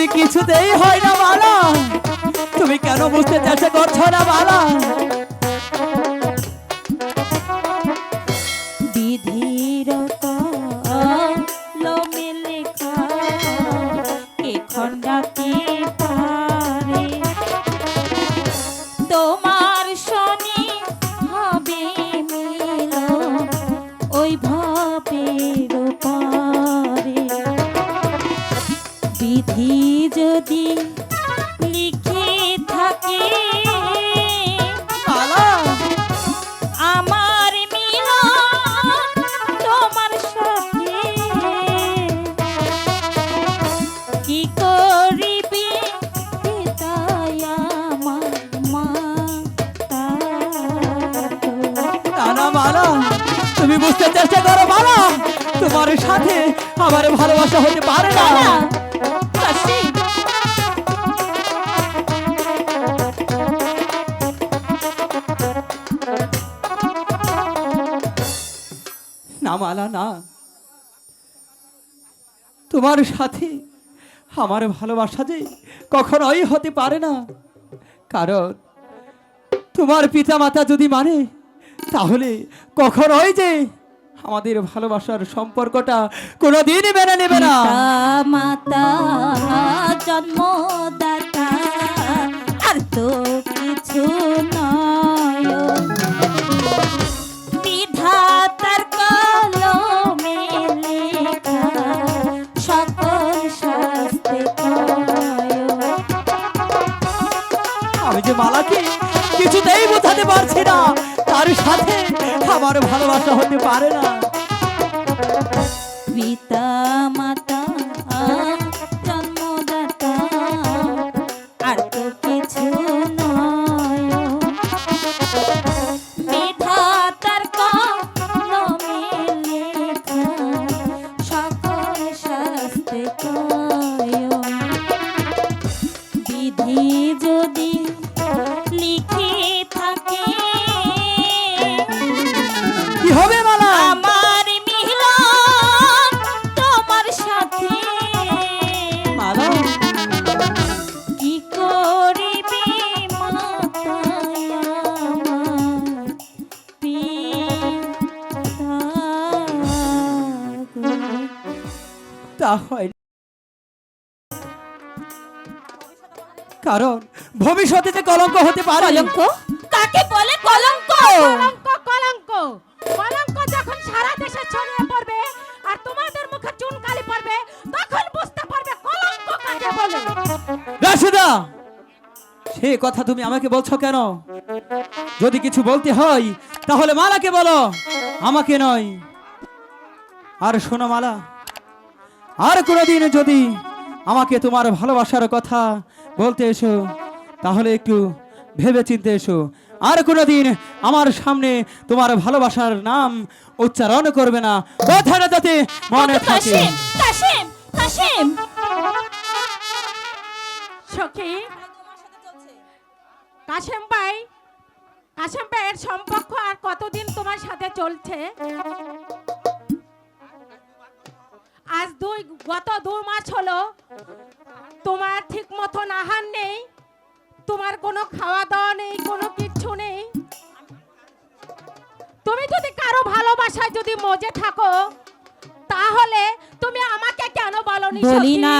এ যে কিছুতেই হয় না বালা। তুমি কেন বুঝতে চেষ্টা করছ না মালা যদি লিখে থাকে আমার মিলন তোমার সাথে। কি করিবে তুমি বুঝতে চেষ্টা করো মালা তোমার সাথে আমার ভালোবাসা হতে পারে না। মালা না তোমার সাথে আমার ভালোবাসা যে কখনোই হতে পারে না। কারণ তোমার পিতা মাতা যদি মানে তাহলে কখনোই যে আমাদের ভালোবাসার সম্পর্কটা কোনোদিন মেনে নেবে না। মাতা বোঝাতে পারছি না। তার সাথে আমার ভালোবাসা হতে পারে না। পিতা মাতা তা হয় কারণ ভবিষ্যতে যে কলঙ্ক হতে পারে কলঙ্ক? কাকে বলে কলঙ্ক? কলঙ্ক কলঙ্ক। কলঙ্ক যখন সারা দেশে ছড়িয়ে পড়বে আর তোমাদের মুখে চুনকালি পড়বে তখন বুঝতে পারবে কলঙ্ক কাকে বলে। রাশেদা সে কথা তুমি আমাকে বলছো কেন? যদি কিছু বলতে হয় তাহলে মালাকে বলো। আমাকে নয়। আর শোনো মালা। আর কোনোদিন যদি আমাকে তোমার ভালোবাসার কথা বলতে এসো তাহলে একটু ভেবে চিনতে এসো। আর কোনোদিন আমার সামনে তোমার ভালোবাসার নাম উচ্চারণ করবে না। কথাটা যাতে মনে থাকে। কাশিম সখী ভাই কাশেম ভাইয়ের সম্পর্ক আর কতদিন তোমার সাথে চলছে? গত দু মাস হলো তোমার ঠিক মতন আহার নেই তোমার কোনো খাওয়া দাওয়া নেই কোনো কিচ্ছু নেই তুমি যদি কারও ভালোবাসায় যদি মজে থাকো তাহলে তুমি আমাকে কেন বলনি বলি সখী? না